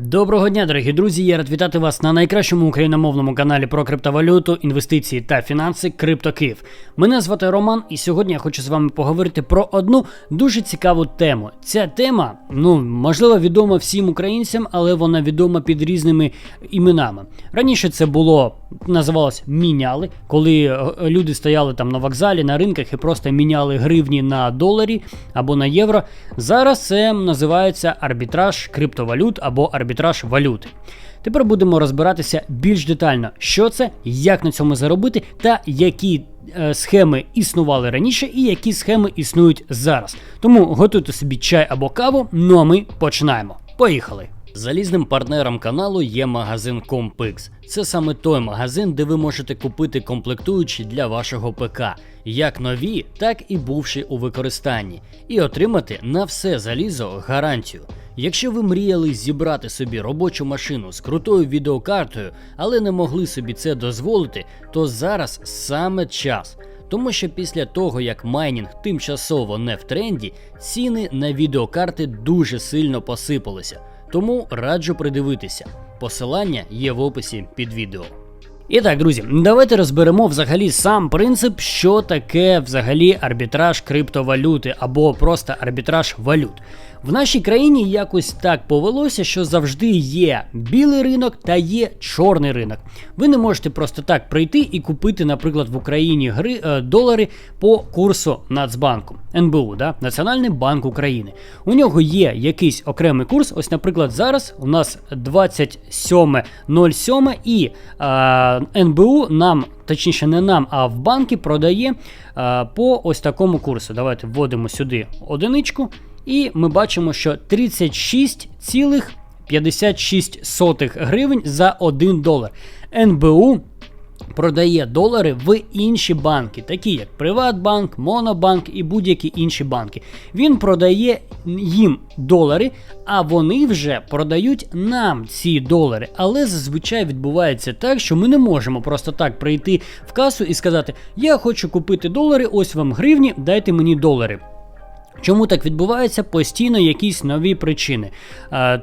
Доброго дня, дорогі друзі! Я рад вітати вас на найкращому україномовному каналі про криптовалюту, інвестиції та фінанси CryptoKiv. Мене звати Роман, і сьогодні я хочу з вами поговорити про одну дуже цікаву тему. Ця тема, ну можливо, відома всім українцям, але вона відома під різними іменами. Раніше це було називалось міняли, коли е, люди стояли там на вокзалі, на ринках і просто міняли гривні на доларі або на євро. Зараз це називається арбітраж криптовалют або арбітраж валюти. Тепер будемо розбиратися більш детально, що це, як на цьому заробити, та які е, схеми існували раніше і які схеми існують зараз. Тому готуйте собі чай або каву. Ну а ми починаємо. Поїхали! Залізним партнером каналу є магазин Compix. Це саме той магазин, де ви можете купити комплектуючі для вашого ПК, як нові, так і бувші у використанні, і отримати на все залізо гарантію. Якщо ви мріяли зібрати собі робочу машину з крутою відеокартою, але не могли собі це дозволити, то зараз саме час. Тому що після того, як майнінг тимчасово не в тренді, ціни на відеокарти дуже сильно посипалися. Тому раджу придивитися. Посилання є в описі під відео. І так, друзі, давайте розберемо взагалі сам принцип, що таке взагалі арбітраж криптовалюти або просто арбітраж валют. В нашій країні якось так повелося, що завжди є білий ринок та є чорний ринок. Ви не можете просто так прийти і купити, наприклад, в Україні гри, е, долари по курсу Нацбанку НБУ, да? Національний банк України. У нього є якийсь окремий курс. Ось, наприклад, зараз у нас 27.07 і е, НБУ нам. Точніше, не нам, а в банки продає а, по ось такому курсу. Давайте вводимо сюди одиничку, і ми бачимо, що 36,56 гривень за 1 долар. НБУ продає долари в інші банки, такі як Приватбанк, Монобанк і будь-які інші банки. Він продає їм долари, а вони вже продають нам ці долари. Але зазвичай відбувається так, що ми не можемо просто так прийти в касу і сказати: Я хочу купити долари, ось вам гривні, дайте мені долари. Чому так відбувається? Постійно якісь нові причини.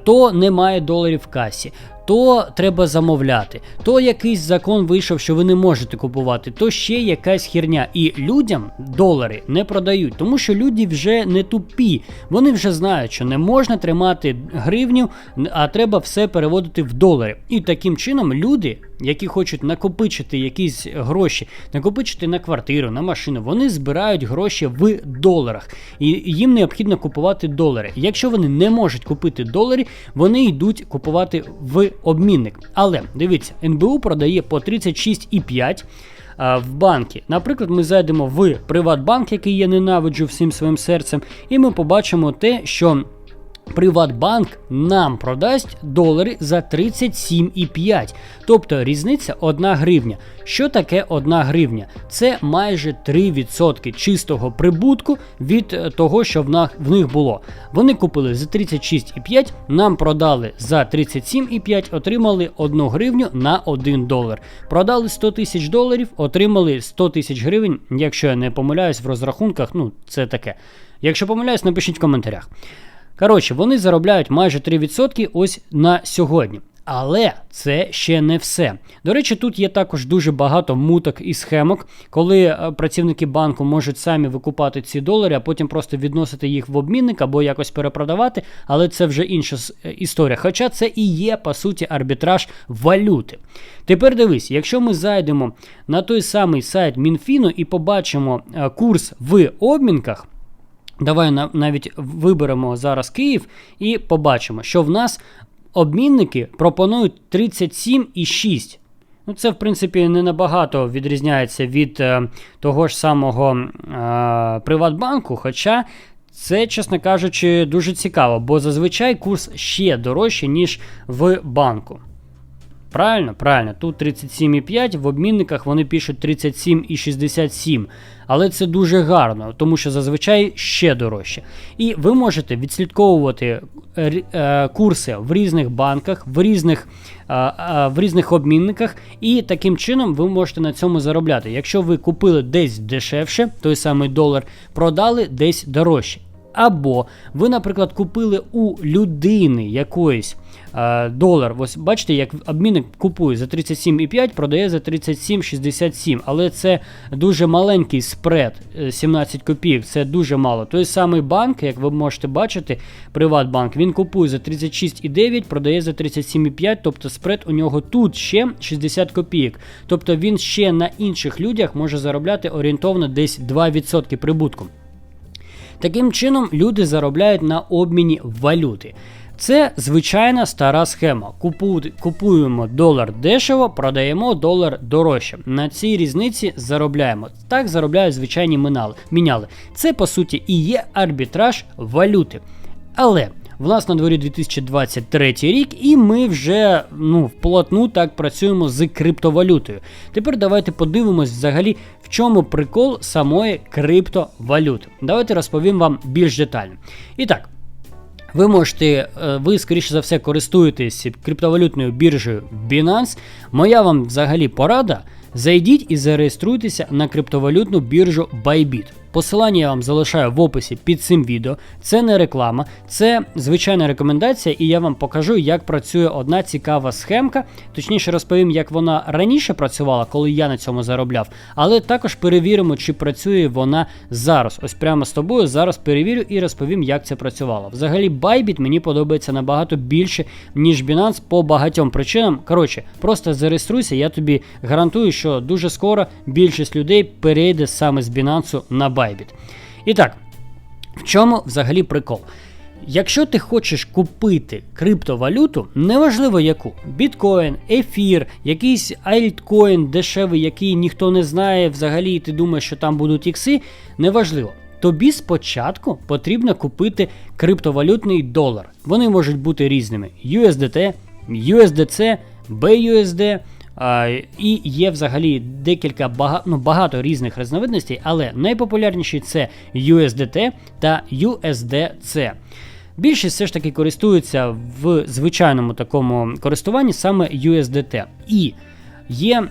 То немає доларів в касі, то треба замовляти, то якийсь закон вийшов, що ви не можете купувати, то ще якась херня. І людям долари не продають, тому що люди вже не тупі. Вони вже знають, що не можна тримати гривню, а треба все переводити в долари. І таким чином люди, які хочуть накопичити якісь гроші, накопичити на квартиру, на машину, вони збирають гроші в доларах. І їм необхідно купувати долари. Якщо вони не можуть купити долари, вони йдуть купувати в обмінник. Але дивіться, НБУ продає по 36,5. В банки. Наприклад, ми зайдемо в Приватбанк, який я ненавиджу всім своїм серцем, і ми побачимо те, що Приватбанк нам продасть долари за 37,5. Тобто різниця 1 гривня. Що таке 1 гривня? Це майже 3% чистого прибутку від е, того, що в них було. Вони купили за 36,5, нам продали за 37,5, отримали 1 гривню на 1 долар. Продали 100 тисяч доларів, отримали 100 тисяч гривень. Якщо я не помиляюсь в розрахунках, ну це таке. Якщо помиляюсь, напишіть в коментарях. Коротше, вони заробляють майже 3% ось на сьогодні. Але це ще не все. До речі, тут є також дуже багато муток і схемок, коли е, працівники банку можуть самі викупати ці долари, а потім просто відносити їх в обмінник або якось перепродавати, але це вже інша е, історія. Хоча це і є, по суті, арбітраж валюти. Тепер дивись, якщо ми зайдемо на той самий сайт Мінфіну і побачимо е, курс в обмінках. Давай навіть виберемо зараз Київ і побачимо, що в нас обмінники пропонують 37,6. Ну, Це, в принципі, не набагато відрізняється від е, того ж самого е, Приватбанку. Хоча це, чесно кажучи, дуже цікаво, бо зазвичай курс ще дорожчий, ніж в банку. Правильно? Правильно, тут 37,5, в обмінниках вони пишуть 37,67. Але це дуже гарно, тому що зазвичай ще дорожче. І ви можете відслідковувати е, е, курси в різних банках, в різних е, в різних обмінниках, і таким чином ви можете на цьому заробляти. Якщо ви купили десь дешевше, той самий долар, продали десь дорожче. Або ви, наприклад, купили у людини якоїсь е, долар. Ось бачите, як обмінник купує за 37,5, продає за 37,67. Але це дуже маленький спред, 17 копійок, це дуже мало. Той самий банк, як ви можете бачити, Приватбанк, він купує за 36,9, продає за 37,5, тобто спред у нього тут ще 60 копійок. Тобто він ще на інших людях може заробляти орієнтовно десь 2% прибутку. Таким чином, люди заробляють на обміні валюти. Це звичайна стара схема. Купу, купуємо долар дешево, продаємо долар дорожче. На цій різниці заробляємо. Так заробляють звичайні мінали. Це по суті і є арбітраж валюти. Але в нас на дворі 2023 рік, і ми вже ну, вплотну так працюємо з криптовалютою. Тепер давайте подивимось взагалі, в чому прикол самої криптовалюти. Давайте розповім вам більш детально. І так. Ви можете, е, ви, скоріше за все, користуєтесь криптовалютною біржею Binance. Моя вам взагалі порада. Зайдіть і зареєструйтеся на криптовалютну біржу Bybit. Посилання я вам залишаю в описі під цим відео. Це не реклама, це звичайна рекомендація, і я вам покажу, як працює одна цікава схемка. Точніше розповім, як вона раніше працювала, коли я на цьому заробляв. Але також перевіримо, чи працює вона зараз. Ось прямо з тобою зараз перевірю і розповім, як це працювало. Взагалі, Bybit мені подобається набагато більше, ніж Binance по багатьом причинам. Коротше, просто зареєструйся, я тобі гарантую, що дуже скоро більшість людей перейде саме з Binance на Bybit. Bybit. І так, в чому взагалі прикол? Якщо ти хочеш купити криптовалюту, неважливо яку, біткоін, ефір, якийсь альткоін дешевий, який ніхто не знає, взагалі ти думаєш, що там будуть ікси, неважливо. Тобі спочатку потрібно купити криптовалютний долар. Вони можуть бути різними: USDT, USDC, BUSD. І є взагалі декілька багато, ну, багато різних різновидностей, але найпопулярніші це USDT та USDC. Більшість все ж таки користуються в звичайному такому користуванні саме USDT. І є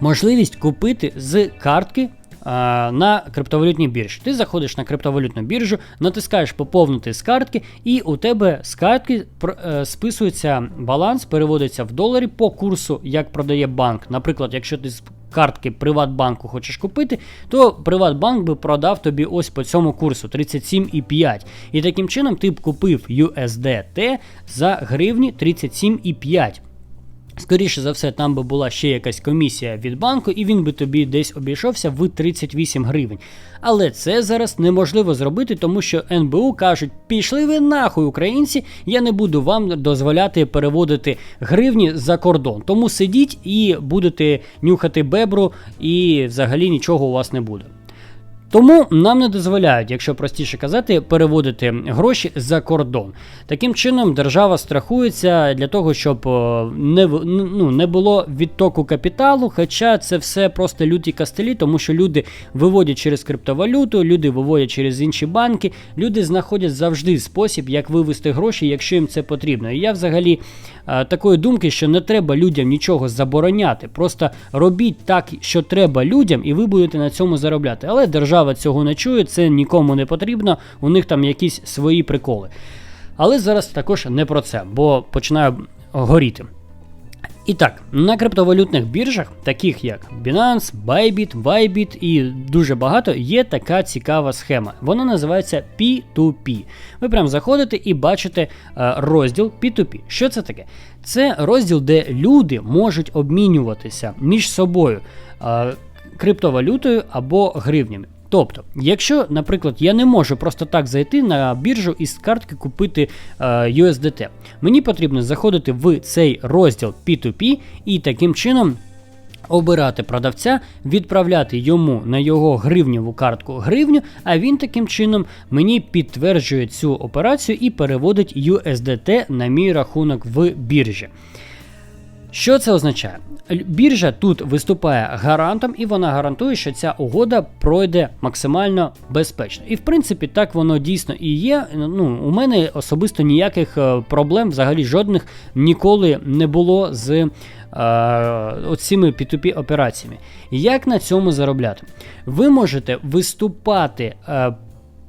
можливість купити з картки на криптовалютній біржі. Ти заходиш на криптовалютну біржу, натискаєш поповнити з картки, і у тебе з картки е, списується баланс, переводиться в доларі по курсу, як продає банк. Наприклад, якщо ти з картки Приватбанку хочеш купити, то Приватбанк би продав тобі ось по цьому курсу 37,5. І таким чином ти б купив USDT за гривні 37,5. Скоріше за все, там би була ще якась комісія від банку, і він би тобі десь обійшовся в 38 гривень. Але це зараз неможливо зробити, тому що НБУ кажуть, пішли ви нахуй, українці, я не буду вам дозволяти переводити гривні за кордон. Тому сидіть і будете нюхати бебру, і взагалі нічого у вас не буде. Тому нам не дозволяють, якщо простіше казати, переводити гроші за кордон. Таким чином, держава страхується для того, щоб не ну, не було відтоку капіталу. Хоча це все просто люті кастелі, тому що люди виводять через криптовалюту, люди виводять через інші банки, люди знаходять завжди спосіб, як вивести гроші, якщо їм це потрібно. І я взагалі такої думки, що не треба людям нічого забороняти. Просто робіть так, що треба людям, і ви будете на цьому заробляти. Але держава цього не чує, це нікому не потрібно, у них там якісь свої приколи. Але зараз також не про це, бо починаю горіти. І так, на криптовалютних біржах, таких як Binance, Bybit, Bybit і дуже багато, є така цікава схема. Вона називається P2P. Ви прям заходите і бачите е, розділ P2P. Що це таке? Це розділ, де люди можуть обмінюватися між собою е, криптовалютою або гривнями. Тобто, якщо, наприклад, я не можу просто так зайти на біржу і з картки купити е, USDT, мені потрібно заходити в цей розділ P2P і таким чином. Обирати продавця, відправляти йому на його гривневу картку гривню, а він таким чином мені підтверджує цю операцію і переводить USDT на мій рахунок в біржі. Що це означає? Біржа тут виступає гарантом, і вона гарантує, що ця угода пройде максимально безпечно. І в принципі, так воно дійсно і є. Ну, У мене особисто ніяких е, проблем, взагалі жодних ніколи не було з е, оціми P2P операціями. Як на цьому заробляти? Ви можете виступати. Е,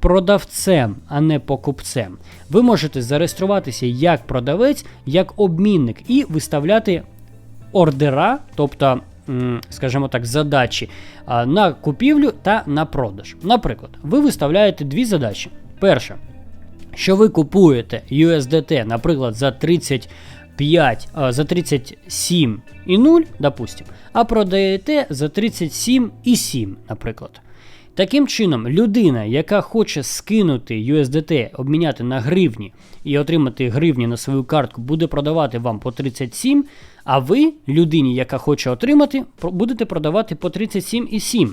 продавцем, а не покупцем. Ви можете зареєструватися як продавець, як обмінник і виставляти ордера, тобто, скажімо так, задачі на купівлю та на продаж. Наприклад, ви виставляєте дві задачі. Перша, що ви купуєте USDT, наприклад, за 35, а, за 37,0, допустим, а продаєте за 37,7, наприклад. Таким чином, людина, яка хоче скинути USDT, обміняти на гривні і отримати гривні на свою картку, буде продавати вам по 37, а ви, людині, яка хоче отримати, будете продавати по 37,7.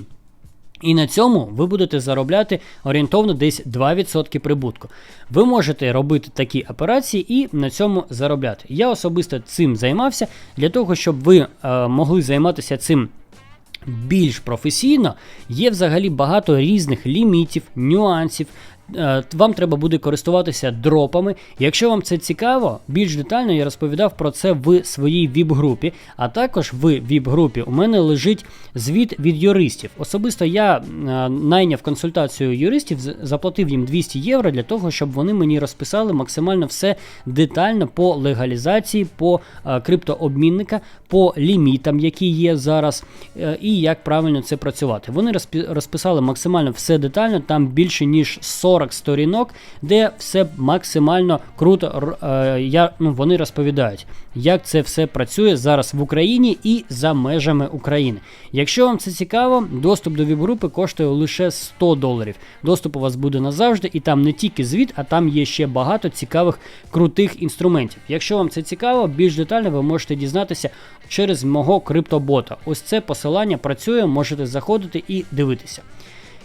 І на цьому ви будете заробляти орієнтовно десь 2% прибутку. Ви можете робити такі операції і на цьому заробляти. Я особисто цим займався для того, щоб ви е, могли займатися цим більш професійно, є взагалі багато різних лімітів, нюансів. Е, Вам треба буде користуватися дропами. Якщо вам це цікаво, більш детально я розповідав про це в своїй віп-групі. А також в віп-групі у мене лежить звіт від юристів. Особисто я е, найняв консультацію юристів, заплатив їм 200 євро для того, щоб вони мені розписали максимально все детально по легалізації, по е, криптообмінника, по лімітам, які є зараз, і як правильно це працювати. Вони розписали максимально все детально, там більше ніж 40 сторінок, де все максимально круто е, я, ну, вони розповідають, як це все працює зараз в Україні і за межами України. Якщо вам це цікаво, доступ до віп-групи коштує лише 100 доларів. Доступ у вас буде назавжди, і там не тільки звіт, а там є ще багато цікавих крутих інструментів. Якщо вам це цікаво, більш детально ви можете дізнатися через мого криптобота. Ось це посилання працює, можете заходити і дивитися.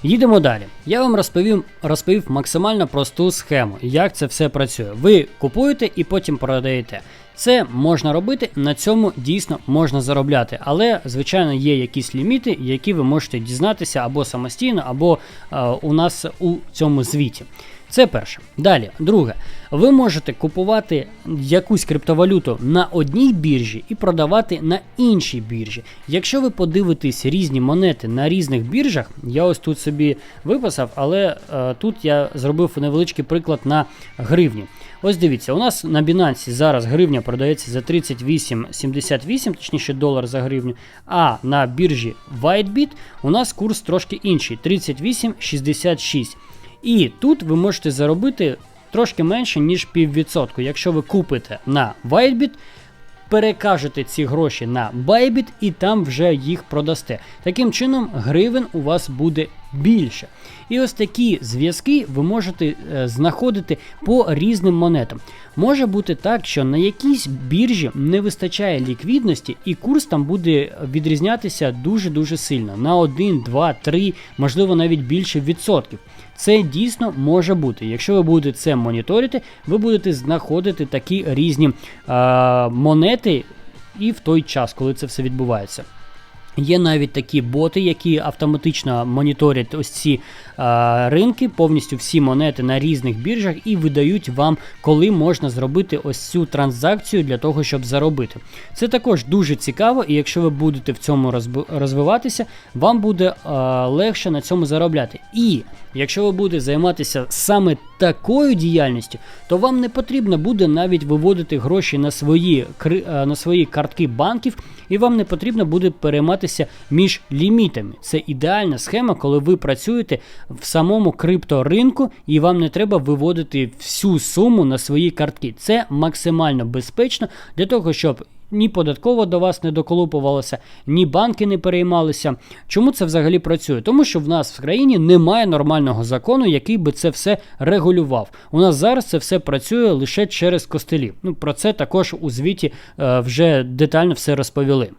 Їдемо далі. Я вам розповім, розповів максимально просту схему, як це все працює. Ви купуєте і потім продаєте. Це можна робити, на цьому дійсно можна заробляти, але звичайно є якісь ліміти, які ви можете дізнатися або самостійно, або е, у нас у цьому звіті. Це перше. Далі, друге, ви можете купувати якусь криптовалюту на одній біржі і продавати на іншій біржі. Якщо ви подивитесь різні монети на різних біржах, я ось тут собі виписав, але е, тут я зробив невеличкий приклад на гривні. Ось дивіться, у нас на Binance зараз гривня продається за 38,78, точніше долар за гривню, а на біржі WhiteBit у нас курс трошки інший 38,66. І тут ви можете заробити трошки менше, ніж піввідсотку. Якщо ви купите на WhiteBit, перекажете ці гроші на Bybit і там вже їх продасте. Таким чином, гривень у вас буде більше. І ось такі зв'язки ви можете е, знаходити по різним монетам. Може бути так, що на якійсь біржі не вистачає ліквідності, і курс там буде відрізнятися дуже-дуже сильно на 1, 2, 3, можливо навіть більше відсотків. Це дійсно може бути. Якщо ви будете це моніторити, ви будете знаходити такі різні е, монети і в той час, коли це все відбувається. Є навіть такі боти, які автоматично моніторять ось ці е, ринки, повністю всі монети на різних біржах і видають вам, коли можна зробити ось цю транзакцію для того, щоб заробити. Це також дуже цікаво, і якщо ви будете в цьому розвиватися, вам буде е, легше на цьому заробляти. І якщо ви будете займатися саме такою діяльністю, то вам не потрібно буде навіть виводити гроші на свої, е, на свої картки банків, і вам не потрібно буде перейматися між лімітами. Це ідеальна схема, коли ви працюєте в самому крипторинку, і вам не треба виводити всю суму на свої картки. Це максимально безпечно для того, щоб ні податково до вас не доколупувалося, ні банки не переймалися. Чому це взагалі працює? Тому що в нас в країні немає нормального закону, який би це все регулював. У нас зараз це все працює лише через костелі. Ну про це також у звіті е, вже детально все розповіли.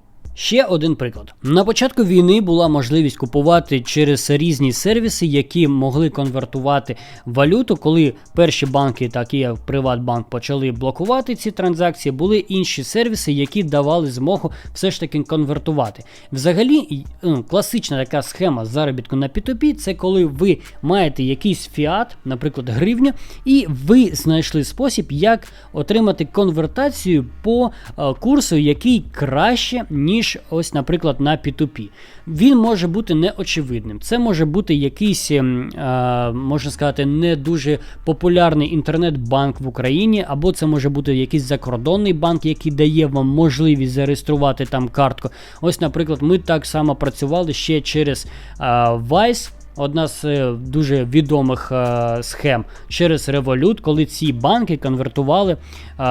Ще один приклад. На початку війни була можливість купувати через різні сервіси, які могли конвертувати валюту. Коли перші банки, такі як Приватбанк, почали блокувати ці транзакції, були інші сервіси, які давали змогу все ж таки конвертувати. Взагалі, ну, класична така схема заробітку на P2P – це коли ви маєте якийсь фіат, наприклад, гривня, і ви знайшли спосіб, як отримати конвертацію по е, курсу, який краще, ніж ніж ось, наприклад, на P2P. Він може бути неочевидним. Це може бути якийсь, ем, е, можна сказати, не дуже популярний інтернет-банк в Україні, або це може бути якийсь закордонний банк, який дає вам можливість зареєструвати там картку. Ось, наприклад, ми так само працювали ще через е, Vice. Одна з е, дуже відомих е, схем через Revolut, коли ці банки конвертували е,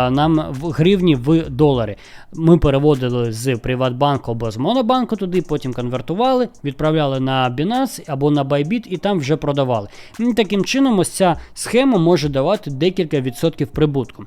нам в гривні в долари. Ми переводили з Приватбанку або з Монобанку туди, потім конвертували, відправляли на Binance або на Bybit і там вже продавали. І таким чином, ось ця схема може давати декілька відсотків прибутку.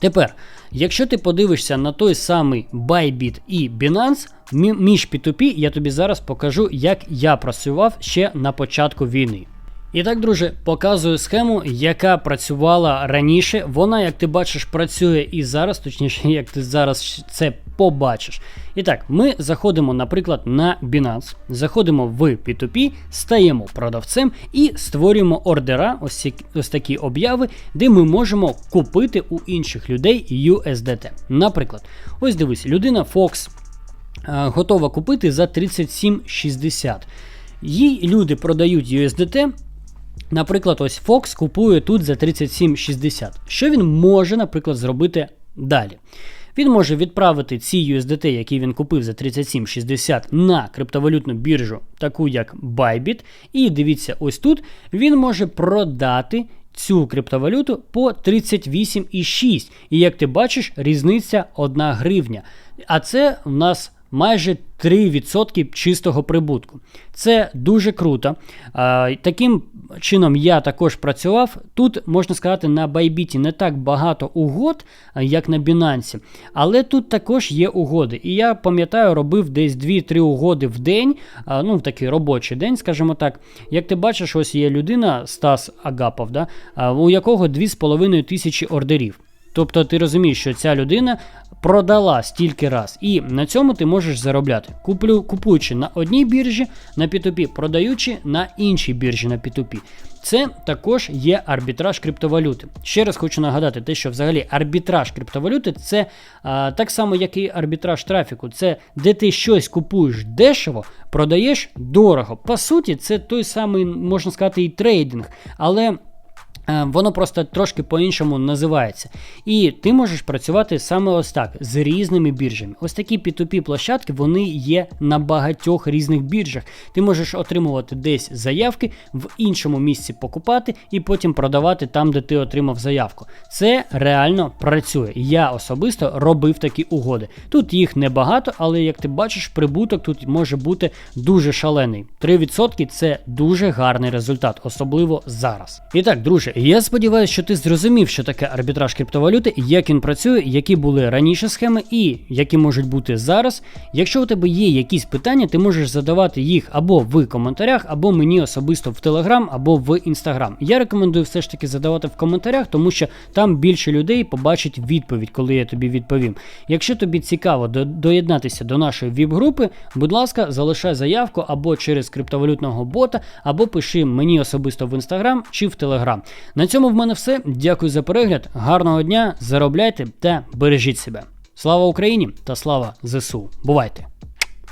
Тепер, якщо ти подивишся на той самий Bybit і Binance, між P2P я тобі зараз покажу, як я працював ще на початку війни. І так, друже, показую схему, яка працювала раніше. Вона, як ти бачиш, працює і зараз, точніше, як ти зараз це побачиш. І так, ми заходимо, наприклад, на Binance, заходимо в P2P, стаємо продавцем і створюємо ордера, ось, ось такі обяви, де ми можемо купити у інших людей USDT. Наприклад, ось дивись, людина Fox е, готова купити за 37,60. Їй люди продають USDT. Наприклад, ось Fox купує тут за 37,60. Що він може, наприклад, зробити далі? Він може відправити ці USDT, які він купив за 37,60 на криптовалютну біржу, таку як Bybit. І дивіться, ось тут він може продати цю криптовалюту по 38,6. І як ти бачиш, різниця 1 гривня. А це в нас майже 3% чистого прибутку. Це дуже круто. Таким чином я також працював. Тут, можна сказати, на Bybit не так багато угод, як на Binance, але тут також є угоди. І я пам'ятаю, робив десь 2-3 угоди в день, ну в такий робочий день, скажімо так. Як ти бачиш, ось є людина, Стас Агапов, да, у якого 2,5 тисячі ордерів. Тобто ти розумієш, що ця людина продала стільки раз, і на цьому ти можеш заробляти, Куплю, купуючи на одній біржі на P2P, продаючи на іншій біржі на P2P. Це також є арбітраж криптовалюти. Ще раз хочу нагадати, те, що взагалі арбітраж криптовалюти це а, так само, як і арбітраж трафіку. Це де ти щось купуєш дешево, продаєш дорого. По суті, це той самий, можна сказати, і трейдинг. Але. Е, Воно просто трошки по-іншому називається. І ти можеш працювати саме ось так з різними біржами. Ось такі P2P площадки вони є на багатьох різних біржах. Ти можеш отримувати десь заявки, в іншому місці покупати і потім продавати там, де ти отримав заявку. Це реально працює. Я особисто робив такі угоди. Тут їх небагато, але як ти бачиш, прибуток тут може бути дуже шалений. 3% це дуже гарний результат, особливо зараз. І так, друже, я сподіваюся, що ти зрозумів, що таке арбітраж криптовалюти, як він працює, які були раніше схеми і які можуть бути зараз. Якщо у тебе є якісь питання, ти можеш задавати їх або в коментарях, або мені особисто в Телеграм, або в Інстаграм. Я рекомендую все ж таки задавати в коментарях, тому що там більше людей побачить відповідь, коли я тобі відповім. Якщо тобі цікаво до- доєднатися до нашої ВІП-групи, будь ласка, залишай заявку або через криптовалютного бота, або пиши мені особисто в Інстаграм чи в Телеграм. На цьому в мене все. Дякую за перегляд. Гарного дня, заробляйте та бережіть себе. Слава Україні та слава ЗСУ. Бувайте!